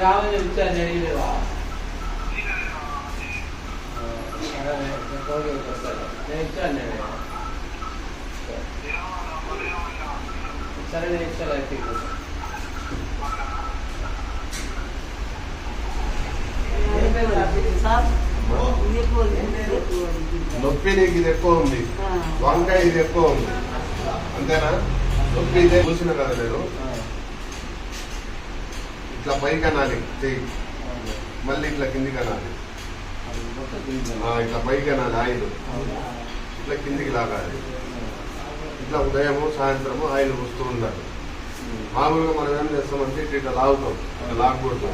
రామచంద్ర నడిగిలేవా నేను ఇచ్చాను నేను సరే నేను ఇచ్చాను అయితే సార్ నొప్పి నీకు ఇది ఎక్కువ ఉంది. వంకాయ ఇది ఎక్కువ ఉంది. అంతేనా? నొప్పి ఇదే చూసిన కదా నేను. ఇట్లా పైకి అనాలి చెయ్యి. మళ్ళీ ఇట్లా కిందికి అనాలి. ఆ, ఇట్లా పైకి అనాలి ఆయిల్. ఇట్లా కిందికి లాగాలి. ఇట్లా ఉదయము సాయంత్రము ఆయిల్ వస్తూ ఉండాలి. మామూలుగా మనం ఏం చేస్తామంటే ఇట్లా ఇట్లా లాగుతాం ఇట్లా లాగకూడదు.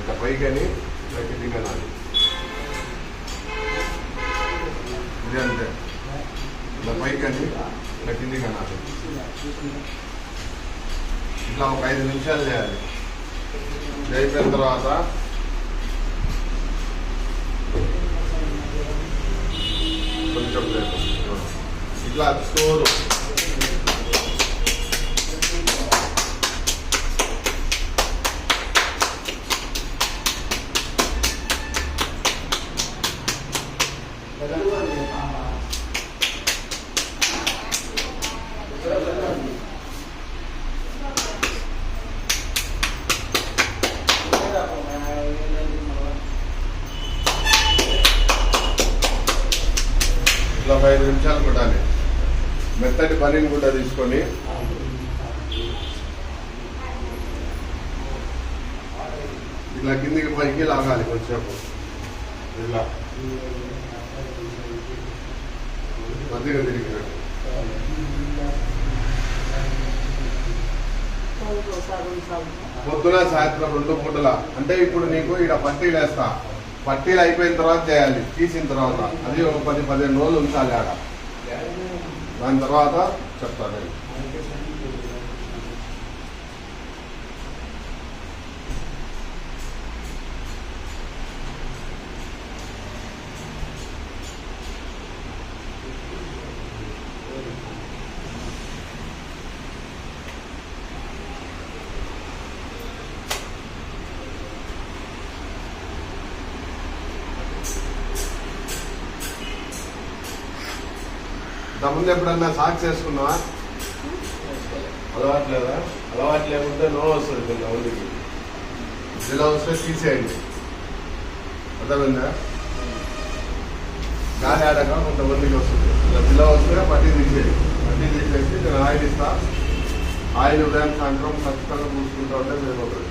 ఇట్లా పైకి అని ఇట్లా కిందికి అనాలి. ఇది అంతే ఇట్లా పైకి అని ఇట్లా కిందికి అనాలి ఇట్లా ఒక ఐదు నిమిషాలు చేయాలి ఇది అయిపోయిన తర్వాత కొంచెం సేపు ఇట్లా స్టోరు ఇట్లా నలభై ఐదు నిమిషాలు కూడా మెత్తటి పనిని కూడా తీసుకొని ఇట్లా కిందికి పైకి లాగాలి కొంచెంసేపు. ఇలా. మధ్యగా తిరిగినట్టు పొద్దున సాయంత్రం రెండు పూటల. అంటే ఇప్పుడు నీకు ఇక్కడ పట్టీలు వేస్తా పట్టీలు అయిపోయిన తర్వాత చేయాలి తీసిన తర్వాత. అది ఒక పది పదిహేను రోజులు ఉంచాలి ఆడ. దాని తర్వాత చెప్తాను ఇంతకుముందు ఎప్పుడన్నా సాక్స్ వేసుకున్నావా? అలవాట్లేదా? అలవాటు లేకుంటే నో వస్తుంది కొంతమందికి ఇలా వస్తే తీసేయండి. అర్థమైందా? గాలి ఆడక కొంతమందికి వస్తుంది. ఇలా పిల్ల వస్తే పట్టి తీసేయండి. పట్టి తీసేసి నేను ఆయిల్ ఇస్తా. ఆయిల్ ఉదయం సాయంత్రం ఖచ్చితంగా చూసుకుంటా ఉంటే సరిపోతుంది.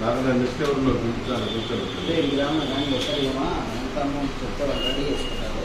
నెక్స్ట్ ఎవరిలో పిలిచాను కూర్చోబెట్టాను గ్రామ కానీ